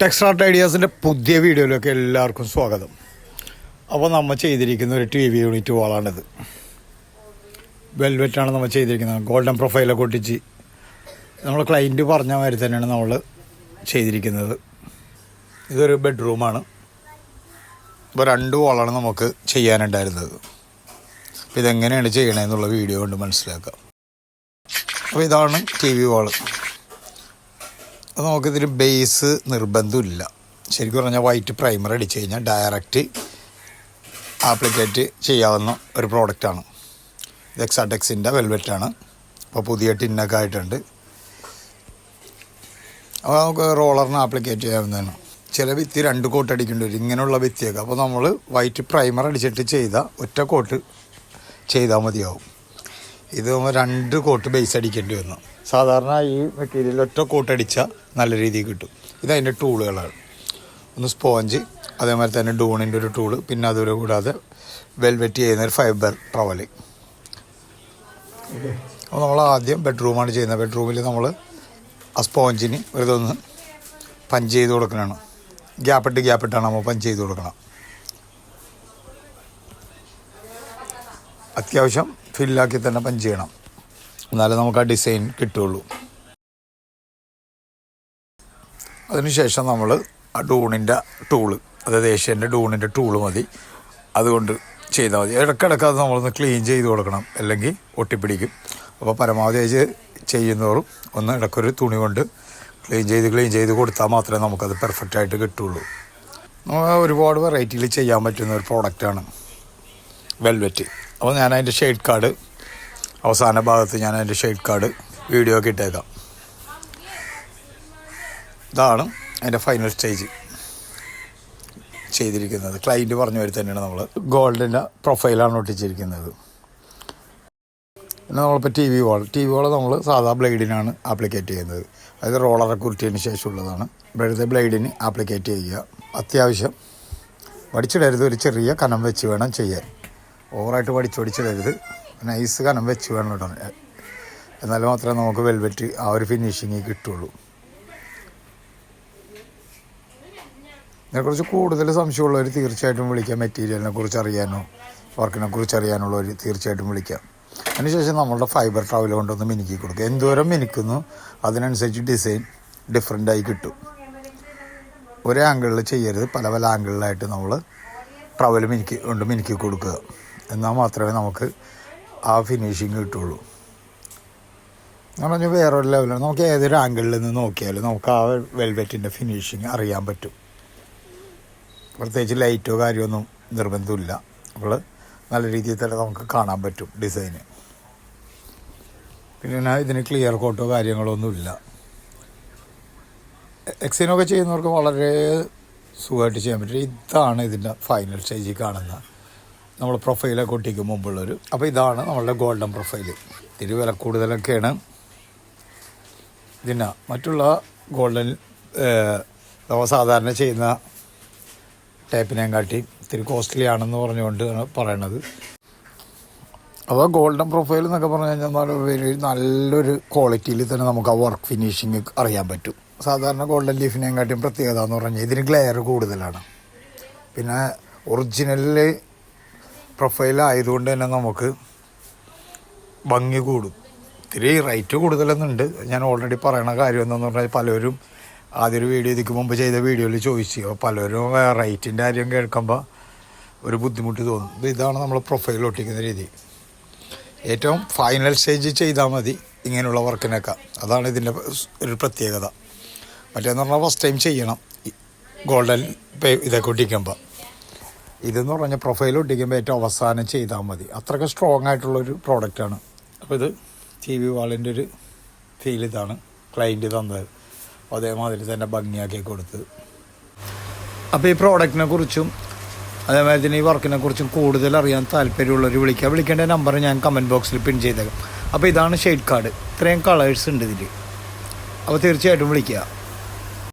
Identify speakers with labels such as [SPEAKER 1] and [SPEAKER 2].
[SPEAKER 1] ടെക്സ്ട്രാർട്ട് ഐഡിയാസിന്റെ പുതിയ വീഡിയോയിലേക്ക് എല്ലാവർക്കും സ്വാഗതം. അപ്പോൾ നമ്മൾ ചെയ്തിരിക്കുന്ന ഒരു ടി വി യൂണിറ്റ് വാളാണിത് വെൽവെറ്റാണ് നമ്മൾ ചെയ്തിരിക്കുന്നത്. ഗോൾഡൻ പ്രൊഫൈലൊക്കെ ഒട്ടിച്ച് നമ്മൾ ക്ലയന്റ് പറഞ്ഞ മാതിരി തന്നെയാണ് നമ്മൾ ചെയ്തിരിക്കുന്നത്. ഇതൊരു ബെഡ്റൂമാണ് ഇപ്പോൾ രണ്ട് വാളാണ് നമുക്ക് ചെയ്യാനുണ്ടായിരുന്നത്. അപ്പോൾ ഇതെങ്ങനെയാണ് ചെയ്യണമെന്നുള്ള വീഡിയോ കൊണ്ട് മനസ്സിലാക്കാം. അപ്പോൾ ഇതാണ് ടി വി വാൾ അപ്പോൾ നമുക്കിതിൽ ബേസ് നിർബന്ധമില്ല. ശരിക്കും പറഞ്ഞാൽ വൈറ്റ് പ്രൈമർ അടിച്ച് കഴിഞ്ഞാൽ ഡയറക്റ്റ് ആപ്ലിക്കേറ്റ് ചെയ്യാവുന്ന ഒരു പ്രോഡക്റ്റാണ് ഇത് എക്സാടെക്സിന്റെ വെൽവെറ്റാണ് അപ്പോൾ പുതിയ ടിന്നൊക്കെ ആയിട്ടുണ്ട്. അപ്പോൾ നമുക്ക് റോളറിന് ആപ്ലിക്കേറ്റ് ചെയ്യാവുന്നതാണ്. ചില വിത്തി രണ്ട് കോട്ട് അടിക്കേണ്ടി വരും. ഇങ്ങനെയുള്ള ഭിത്തിയൊക്കെ. അപ്പോൾ നമ്മൾ വൈറ്റ് പ്രൈമർ അടിച്ചിട്ട് ചെയ്ത ഒറ്റ കോട്ട് ചെയ്താൽ മതിയാവും. ഇത് രണ്ട് കോട്ട് ബേസ് അടിക്കേണ്ടി വന്നു. സാധാരണ ഈ മെറ്റീരിയൽ ഒറ്റ കോട്ട് അടിച്ചാൽ നല്ല രീതിയിൽ കിട്ടും. ഇത് അതിന്റെ ടൂളുകളാണ് ഒന്ന് സ്പോഞ്ച് അതേമാതിരി തന്നെ ഡൂണിന്റെ ഒരു ടൂൾ പിന്നെ അതുപോലെ കൂടാതെ വെൽവെറ്റ് ചെയ്യുന്ന ഒരു ഫൈബർ ട്രവൽ അപ്പോൾ നമ്മൾ ആദ്യം ബെഡ്റൂമാണ് ചെയ്യുന്നത്. ബെഡ്റൂമിൽ നമ്മൾ ആ സ്പോഞ്ചിന് ഒരു ഇതൊന്ന് പഞ്ച് ചെയ്ത് കൊടുക്കണമാണ് ഗ്യാപ്പിട്ട് ഗ്യാപ്പിട്ടാണ് നമ്മൾ പഞ്ച് ചെയ്ത് കൊടുക്കണം. അത്യാവശ്യം ഫില്ലാക്കി തന്നെ പഞ്ച് ചെയ്യണം. എന്നാലേ നമുക്ക് ആ ഡിസൈൻ കിട്ടുള്ളൂ അതിനുശേഷം നമ്മൾ ആ ഡൂണിന്റെ ടൂൾ അതായത് ഏഷ്യന്റെ ഡൂണിന്റെ ടൂൾ മതി. അതുകൊണ്ട് ചെയ്താൽ മതി. ഇടയ്ക്കിടയ്ക്ക് അത് നമ്മളൊന്ന് ക്ലീൻ ചെയ്ത് കൊടുക്കണം അല്ലെങ്കിൽ ഒട്ടിപ്പിടിക്കും. അപ്പോൾ പരമാവധി അത് ചെയ്യുന്നതോറും ഒന്ന് ഇടയ്ക്കൊരു തുണി കൊണ്ട് ക്ലീൻ ചെയ്ത് ക്ലീൻ ചെയ്ത് കൊടുത്താൽ മാത്രമേ നമുക്കത് പെർഫെക്റ്റ് ആയിട്ട് കിട്ടുള്ളൂ നമുക്ക് ഒരുപാട് വെറൈറ്റിയിൽ ചെയ്യാൻ പറ്റുന്ന ഒരു പ്രോഡക്റ്റാണ് വെൽവെറ്റ് അപ്പോൾ ഞാൻ അതിന്റെ ഷെയ്ഡ് കാർഡ് അവസാന ഭാഗത്ത് ഞാൻ അതിന്റെ ഷെയ്ഡ് കാർഡ് വീഡിയോ ഒക്കെ ഇട്ടേക്കാം. ഇതാണ് അതിന്റെ ഫൈനൽ സ്റ്റേജ് ചെയ്തിരിക്കുന്നത്. ക്ലൈന്റ് പറഞ്ഞ വരെ തന്നെയാണ് നമ്മൾ ഗോൾഡിന്റെ പ്രൊഫൈലാണ് ഒട്ടിച്ചിരിക്കുന്നത്. പിന്നെ നമ്മളിപ്പോൾ T V wall T V wall നമ്മൾ സാധാ ബ്ലേഡിനാണ് ആപ്ലിക്കേറ്റ് ചെയ്യുന്നത്. അതായത് റോളറൊക്കെ ഉരുട്ടിയതിന് ശേഷമുള്ളതാണ്. വെറുതെ ബ്ലേഡിന് ആപ്ലിക്കേറ്റ് ചെയ്യുക. അത്യാവശ്യം വടിച്ചിടരുത്. ഒരു ചെറിയ കനം വെച്ച് വേണം ചെയ്യാൻ. ഓവറായിട്ട് വടിച്ച് വടിച്ചിടരുത്. നൈസ് കനം വെച്ച് വേണം ഇടാൻ എന്നാൽ മാത്രമേ നമുക്ക് വെൽവെറ്റ് ആ ഒരു ഫിനിഷിങ് കിട്ടുള്ളൂ. ഇതിനെക്കുറിച്ച് കൂടുതൽ സംശയമുള്ളവർ തീർച്ചയായിട്ടും വിളിക്കാം. മെറ്റീരിയലിനെ കുറിച്ച് അറിയാനോ വർക്കിനെ കുറിച്ച് അറിയാനുള്ളവർ തീർച്ചയായിട്ടും വിളിക്കാം. അതിനുശേഷം നമ്മളുടെ ഫൈബർ ട്രാവൽ കൊണ്ടൊന്ന് മിനുക്കി കൊടുക്കുക. എന്തോരം മിനുക്കുന്നു അതിനനുസരിച്ച് ഡിസൈൻ ഡിഫറെന്റ് ആയി കിട്ടും. ഒരേ ആംഗിളിൽ ചെയ്യരുത്. പല പല ആംഗിളിലായിട്ട് നമ്മൾ ട്രവൽ മിനുക്കി കൊണ്ട് മിനുക്കി കൊടുക്കുക. എന്നാൽ മാത്രമേ നമുക്ക് ആ ഫിനിഷിങ് കിട്ടുള്ളൂ. പറഞ്ഞാൽ വേറൊരു ലെവലാണ് നമുക്ക് ഏതൊരു ആംഗിളിൽ നിന്ന് നോക്കിയാലും നമുക്ക് ആ വെൽവെറ്റിന്റെ ഫിനിഷിങ് അറിയാൻ പറ്റും. പ്രത്യേകിച്ച് ലൈറ്റോ കാര്യമൊന്നും നിർബന്ധമില്ല. അപ്പോൾ നല്ല രീതിയിൽ തന്നെ നമുക്ക് കാണാൻ പറ്റും ഡിസൈന് പിന്നെ ഇതിന് ക്ലിയർ കോട്ടോ കാര്യങ്ങളോ ഒന്നുമില്ല എക്സിനൊക്കെ ചെയ്യുന്നവർക്ക് വളരെ സുഖമായിട്ട് ചെയ്യാൻ പറ്റും. ഇതാണ് ഇതിന്റെ ഫൈനൽ സ്റ്റേജിൽ കാണുന്ന നമ്മൾ പ്രൊഫൈലൊക്കെ ഒട്ടിക്കും മുമ്പുള്ളൊരു. അപ്പോൾ ഇതാണ് നമ്മളുടെ ഗോൾഡൻ പ്രൊഫൈൽ ഇതിന് വില കൂടുതലൊക്കെയാണ്. ഇതിന് മറ്റുള്ള ഗോൾഡൻ നമ്മൾ സാധാരണ ചെയ്യുന്ന ടേപ്പിനെയും കാട്ടി ഇത്തിരി കോസ്റ്റ്ലി ആണെന്ന് പറഞ്ഞുകൊണ്ട് പറയണത്. അപ്പോൾ ഗോൾഡൻ പ്രൊഫൈൽ എന്നൊക്കെ പറഞ്ഞു കഴിഞ്ഞാൽ നല്ലൊരു ക്വാളിറ്റിയിൽ തന്നെ നമുക്ക് ആ വർക്ക് ഫിനിഷിങ് അറിയാൻ പറ്റും. സാധാരണ ഗോൾഡൻ ലീഫിനെയും കാട്ടിയും പ്രത്യേകത എന്ന് പറഞ്ഞാൽ ഇതിന് ഗ്ലെയർ കൂടുതലാണ്. പിന്നെ ഒറിജിനലിൽ പ്രൊഫൈൽ ആയതുകൊണ്ട് തന്നെ നമുക്ക് ഭംഗി കൂടും. ഇത്തിരി റേറ്റ് കൂടുതലെന്നുണ്ട്. ഞാൻ ഓൾറെഡി പറയണ കാര്യം എന്താണെന്ന് പറഞ്ഞാൽ പലരും ആദ്യം ഒരു വീഡിയോ ഇതിക്ക് മുമ്പ് ചെയ്ത വീഡിയോയിൽ ചോദിച്ചു. അപ്പോൾ പലരും റേറ്റിന്റെ കാര്യം കേൾക്കുമ്പോൾ ഒരു ബുദ്ധിമുട്ട് തോന്നും. അപ്പോൾ ഇതാണ് നമ്മൾ പ്രൊഫൈൽ ഒട്ടിക്കുന്ന രീതി. ഏറ്റവും ഫൈനൽ സ്റ്റേജ് ചെയ്താൽ മതി ഇങ്ങനെയുള്ള വർക്കിനൊക്കെ. അതാണ് ഇതിന്റെ ഒരു പ്രത്യേകത. മറ്റേന്ന് പറഞ്ഞാൽ ഫസ്റ്റ് ടൈം ചെയ്യണം. ഗോൾഡൻ ഇതൊക്കെ ഒട്ടിക്കുമ്പോൾ ഇതെന്ന് പറഞ്ഞാൽ പ്രൊഫൈൽ ഒട്ടിക്കുമ്പോൾ ഏറ്റവും അവസാനം ചെയ്താൽ മതി. അത്രയ്ക്ക് സ്ട്രോങ് ആയിട്ടുള്ളൊരു പ്രോഡക്റ്റാണ് അപ്പോൾ ഇത് ടി വി വാളിന്റെ ഒരു ഫീൽ ഇതാണ്. ക്ലൈന്റ് തന്നത്. അതേമാതിരി തന്നെ ഭംഗിയാക്കി കൊടുത്ത്. അപ്പോൾ ഈ പ്രോഡക്റ്റിനെ കുറിച്ചും അതേമാതിരി തന്നെ ഈ വർക്കിനെ കുറിച്ചും കൂടുതൽ അറിയാൻ താല്പര്യമുള്ളവർ വിളിക്കുക. വിളിക്കേണ്ട നമ്പർ ഞാൻ കമന്റ് ബോക്സിൽ പിൻ ചെയ്തേക്കാം. അപ്പോൾ ഇതാണ് ഷെയ്ഡ് കാർഡ് ഇത്രയും കളേഴ്സ് ഉണ്ട് ഇതിൽ അപ്പോൾ തീർച്ചയായിട്ടും വിളിക്കുക.